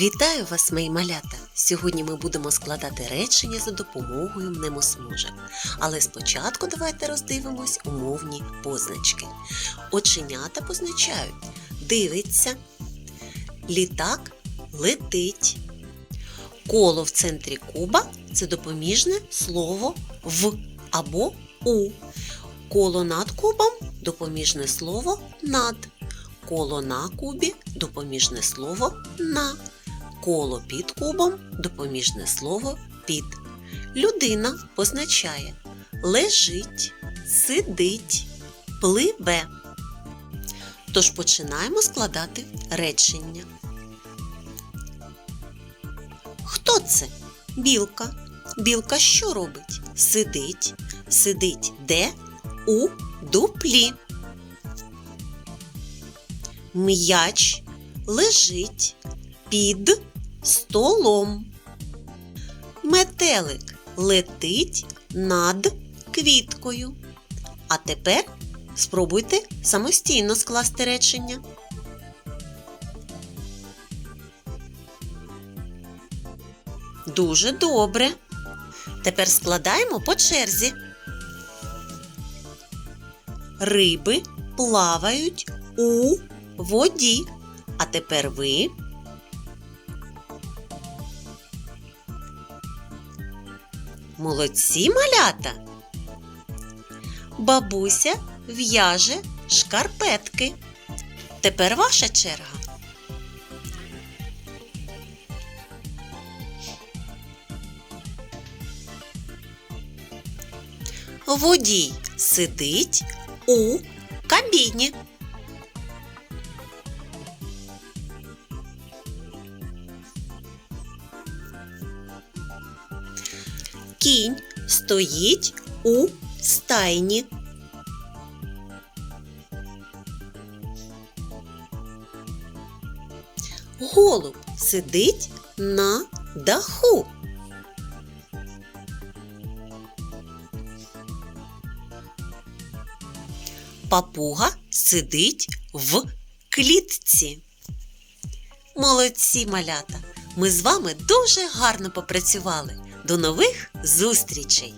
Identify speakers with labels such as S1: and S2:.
S1: Вітаю вас, мої малята! Сьогодні ми будемо складати речення за допомогою мнемосможок. Але спочатку давайте роздивимось умовні позначки. Оченята позначають дивиться, літак летить. Коло в центрі куба це допоміжне слово в або у. Коло над кубом допоміжне слово над. Коло на кубі допоміжне слово на. Коло під кубом допоміжне слово під. Людина позначає лежить, сидить, пливе. Тож починаємо складати речення. Хто це? Білка. Білка що робить? Сидить. Сидить де? У дуплі. М'яч лежить під столом. Метелик летить над квіткою. А тепер спробуйте самостійно скласти речення. Дуже добре. Тепер складаємо по черзі. Риби плавають у воді. А тепер ви. Молодці малята. Бабуся в'яже шкарпетки. Тепер ваша черга. Водій сидить у кабіні. Кінь стоїть у стайні. Голуб сидить на даху. Папуга сидить в клітці. Молодці малята! Ми з вами дуже гарно попрацювали. До нових зустрічей!